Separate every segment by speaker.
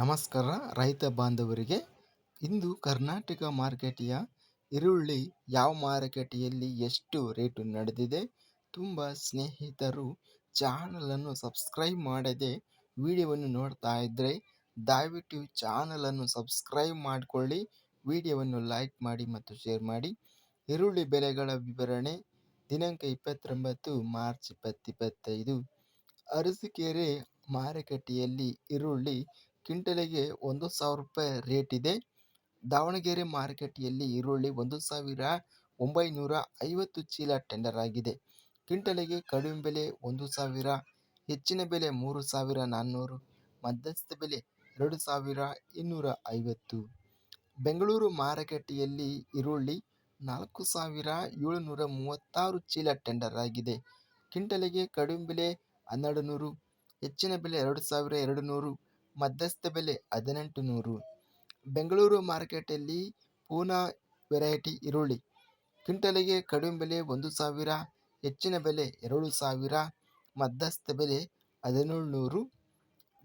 Speaker 1: ನಮಸ್ಕಾರ, ರೈತ ಬಾಂಧವರಿಗೆ. ಇಂದು ಕರ್ನಾಟಕ ಮಾರ್ಕೆಟಿಯ ಈರುಳ್ಳಿ ಯಾವ ಮಾರುಕಟ್ಟೆಯಲ್ಲಿ ಎಷ್ಟು ರೇಟು ನಡೆದಿದೆ? ತುಂಬ ಸ್ನೇಹಿತರು ಚಾನಲನ್ನು ಸಬ್ಸ್ಕ್ರೈಬ್ ಮಾಡದೆ ವಿಡಿಯೋವನ್ನು ನೋಡ್ತಾ ಇದ್ದರೆ ದಯವಿಟ್ಟು ಚಾನಲನ್ನು ಸಬ್ಸ್ಕ್ರೈಬ್ ಮಾಡಿಕೊಳ್ಳಿ, ವಿಡಿಯೋವನ್ನು ಲೈಕ್ ಮಾಡಿ ಮತ್ತು ಶೇರ್ ಮಾಡಿ. ಈರುಳ್ಳಿ ಬೆಲೆಗಳ ವಿವರಣೆ ದಿನಾಂಕ ಇಪ್ಪತ್ತೊಂಬತ್ತು, ಮಾರ್ಚ್ ಇಪ್ಪತ್ತಿಪ್ಪತ್ತೈದು ಅರಸೀಕೆರೆ ಮಾರುಕಟ್ಟೆಯಲ್ಲಿ ಈರುಳ್ಳಿ ಕ್ವಿಂಟಲಿಗೆ ಒಂದು ಸಾವಿರ ರೂಪಾಯಿ ರೇಟ್ ಇದೆ. ದಾವಣಗೆರೆ ಮಾರುಕಟ್ಟೆಯಲ್ಲಿ ಈರುಳ್ಳಿ ಒಂದು ಸಾವಿರ ಒಂಬೈನೂರ ಐವತ್ತು ಚೀಲ ಟೆಂಡರ್ ಆಗಿದೆ. ಕ್ವಿಂಟಲಿಗೆ ಕಡಿಮೆ ಬೆಲೆ ಒಂದು ಸಾವಿರ, ಹೆಚ್ಚಿನ ಬೆಲೆ ಮೂರು ಸಾವಿರ ನಾನ್ನೂರು, ಮಧ್ಯಸ್ಥ ಬೆಲೆ ಎರಡು ಸಾವಿರ ಇನ್ನೂರ ಐವತ್ತು. ಬೆಂಗಳೂರು ಮಾರುಕಟ್ಟೆಯಲ್ಲಿ ಈರುಳ್ಳಿ ನಾಲ್ಕು ಸಾವಿರ ಏಳುನೂರ ಮೂವತ್ತಾರು ಚೀಲ ಟೆಂಡರ್ ಆಗಿದೆ. ಕ್ವಿಂಟಲಿಗೆ ಕಡಿಮೆ ಬೆಲೆ ಹನ್ನೆರಡು ನೂರು, ಹೆಚ್ಚಿನ ಬೆಲೆ ಎರಡು ಸಾವಿರ ಎರಡು ನೂರು ಮಧ್ಯಸ್ಥ ಬೆಲೆ ಹದಿನೆಂಟು ನೂರು ಬೆಂಗಳೂರು ಮಾರ್ಕೆಟಲ್ಲಿ ಪೂನಾ ವೆರೈಟಿ ಈರುಳ್ಳಿ. ಕ್ವಿಂಟಲಿಗೆ ಕಡಿಮೆ ಬೆಲೆ ಒಂದು ಸಾವಿರ, ಹೆಚ್ಚಿನ ಬೆಲೆ ಎರಡು ಸಾವಿರ, ಮಧ್ಯಸ್ಥ ಬೆಲೆ ಹದಿನೇಳು ನೂರು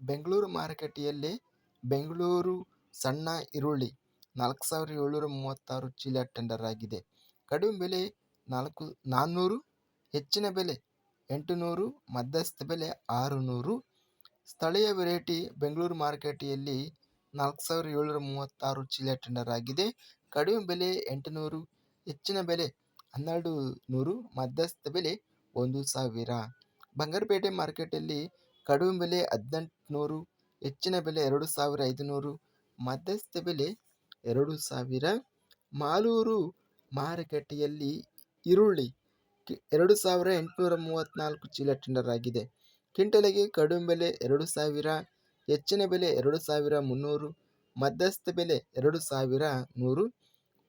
Speaker 1: ಬೆಂಗಳೂರು ಮಾರುಕಟ್ಟೆಯಲ್ಲಿ ಬೆಂಗಳೂರು ಸಣ್ಣ ಈರುಳ್ಳಿ ನಾಲ್ಕು ಸಾವಿರದ ಏಳ್ನೂರ ಮೂವತ್ತಾರು ಚೀಲ ಟೆಂಡರ್ ಆಗಿದೆ. ಕಡಿಮೆ ಬೆಲೆ ನಾಲ್ಕು ನಾನ್ನೂರು, ಹೆಚ್ಚಿನ ಬೆಲೆ ಎಂಟು ನೂರು ಮಧ್ಯಸ್ಥ ಬೆಲೆ ಆರು ನೂರು ಸ್ಥಳೀಯ ವೆರೈಟಿ ಬೆಂಗಳೂರು ಮಾರುಕಟ್ಟೆಯಲ್ಲಿ ನಾಲ್ಕು ಸಾವಿರದ ಏಳ್ನೂರ ಮೂವತ್ತಾರು ಚೀಲ ಟೆಂಡರ್ ಆಗಿದೆ. ಕಡಿಮೆ ಬೆಲೆ ಎಂಟುನೂರು, ಹೆಚ್ಚಿನ ಬೆಲೆ ಹನ್ನೆರಡು ನೂರು ಮಧ್ಯಸ್ಥ ಬೆಲೆ ಒಂದು ಸಾವಿರ. ಬಂಗಾರಪೇಟೆ ಮಾರ್ಕೆಟಲ್ಲಿ ಕಡಿಮೆ ಬೆಲೆ ಹದಿನೆಂಟುನೂರು, ಹೆಚ್ಚಿನ ಬೆಲೆ ಎರಡು ಸಾವಿರ ಐದುನೂರು, ಮಧ್ಯಸ್ಥ ಬೆಲೆ ಎರಡು ಸಾವಿರ. ಮಾಲೂರು ಮಾರುಕಟ್ಟೆಯಲ್ಲಿ ಈರುಳ್ಳಿ ಎರಡು ಸಾವಿರ ಎಂಟುನೂರ ಮೂವತ್ತ್ನಾಲ್ಕು ಚೀಲ ಟೆಂಡರ್ ಆಗಿದೆ. ಕ್ವಿಂಟಲಿಗೆ ಕಡಿಮೆ ಬೆಲೆ ಎರಡು ಸಾವಿರ, ಹೆಚ್ಚಿನ ಬೆಲೆ ಎರಡು ಸಾವಿರ ಮುನ್ನೂರು, ಮಧ್ಯಸ್ಥ ಬೆಲೆ ಎರಡು ಸಾವಿರ ನೂರು.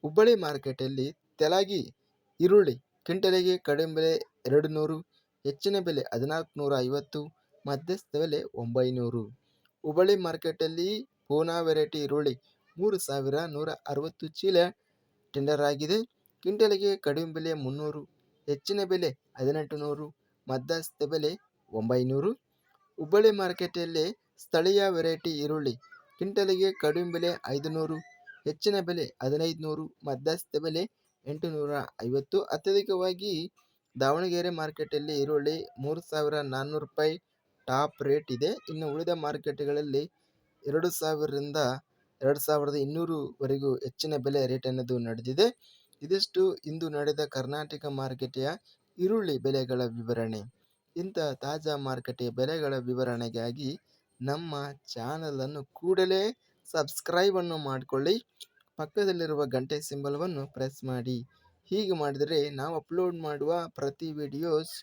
Speaker 1: ಹುಬ್ಬಳ್ಳಿ ಮಾರುಕಟ್ಟೆಯಲ್ಲಿ ತೆಲಗಿ ಈರುಳ್ಳಿ ಕ್ವಿಂಟಲಿಗೆ ಕಡಿಮೆ ಬೆಲೆ ಎರಡು ನೂರು, ಹೆಚ್ಚಿನ ಬೆಲೆ ಹದಿನಾಲ್ಕು ನೂರ ಐವತ್ತು, ಮಧ್ಯಸ್ಥ ಬೆಲೆ ಒಂಬೈನೂರು. ಹುಬ್ಬಳ್ಳಿ ಮಾರ್ಕೆಟಲ್ಲಿ ಪೂನಾ ವೆರೈಟಿ ಈರುಳ್ಳಿ ಮೂರು ಸಾವಿರ ನೂರ ಅರವತ್ತು ಚೀಲ ಟೆಂಡರ್ ಆಗಿದೆ. ಕ್ವಿಂಟಲಿಗೆ ಕಡಿಮೆ ಬೆಲೆ ಮುನ್ನೂರು, ಹೆಚ್ಚಿನ ಬೆಲೆ ಹದಿನೆಂಟು ನೂರು, ಮಧ್ಯಸ್ಥ ಬೆಲೆ ಒಂಬೈನೂರು. ಹುಬ್ಬಳ್ಳಿ ಮಾರುಕಟ್ಟೆಯಲ್ಲಿ ಸ್ಥಳೀಯ ವೆರೈಟಿ ಈರುಳ್ಳಿ, ಕ್ವಿಂಟಲಿಗೆ ಕಡಿಮೆ ಬೆಲೆ ಐದುನೂರು, ಹೆಚ್ಚಿನ ಬೆಲೆ ಹದಿನೈದು ನೂರು ಮಧ್ಯಸ್ಥ ಬೆಲೆ ಎಂಟುನೂರ ಐವತ್ತು. ಅತ್ಯಧಿಕವಾಗಿ ದಾವಣಗೆರೆ ಮಾರ್ಕೆಟಲ್ಲಿ ಈರುಳ್ಳಿ ಮೂರು ಸಾವಿರ ನಾನ್ನೂರು ರೂಪಾಯಿ ಟಾಪ್ ರೇಟ್ ಇದೆ. ಇನ್ನು ಉಳಿದ ಮಾರ್ಕೆಟ್ಗಳಲ್ಲಿ ಎರಡು ಸಾವಿರದಿಂದ ಎರಡು ಸಾವಿರದ ಇನ್ನೂರುವರೆಗೂ ಹೆಚ್ಚಿನ ಬೆಲೆ ರೇಟ್ ಅನ್ನೋದು ನಡೆದಿದೆ. ಇದಿಷ್ಟು ಇಂದು ನಡೆದ ಕರ್ನಾಟಕ ಮಾರುಕಟ್ಟೆಯ ಈರುಳ್ಳಿ ಬೆಲೆಗಳ ವಿವರಣೆ. ಇಂಥ ತಾಜಾ ಮಾರುಕಟ್ಟೆ ಬೆಲೆಗಳ ವಿವರಣೆಗಾಗಿ ನಮ್ಮ ಚಾನಲನ್ನು ಕೂಡಲೇ ಸಬ್ಸ್ಕ್ರೈಬನ್ನು ಮಾಡಿಕೊಳ್ಳಿ. ಪಕ್ಕದಲ್ಲಿರುವ ಗಂಟೆ ಸಿಂಬಲವನ್ನು ಪ್ರೆಸ್ ಮಾಡಿ. ಹೀಗೆ ಮಾಡಿದರೆ ನಾವು ಅಪ್ಲೋಡ್ ಮಾಡುವ ಪ್ರತಿ ವಿಡಿಯೋಸ್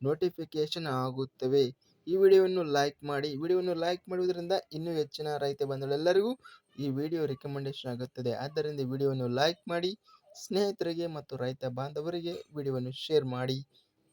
Speaker 1: ನೋಟಿಫಿಕೇಷನ್ ಆಗುತ್ತವೆ. ಈ ವಿಡಿಯೋವನ್ನು ಲೈಕ್ ಮಾಡಿ. ವಿಡಿಯೋವನ್ನು ಲೈಕ್ ಮಾಡುವುದರಿಂದ ಇನ್ನೂ ಹೆಚ್ಚಿನ ರೈತ ಬಂಧುಗಳೆಲ್ಲರಿಗೂ ಈ ವಿಡಿಯೋ ರೆಕಮೆಂಡೇಶನ್ ಆಗುತ್ತದೆ. ಆದ್ದರಿಂದ ವಿಡಿಯೋವನ್ನು ಲೈಕ್ ಮಾಡಿ, ಸ್ನೇಹಿತರಿಗೆ ಮತ್ತು ರೈತ ಬಾಂಧವರಿಗೆ ವಿಡಿಯೋವನ್ನು ಶೇರ್ ಮಾಡಿ.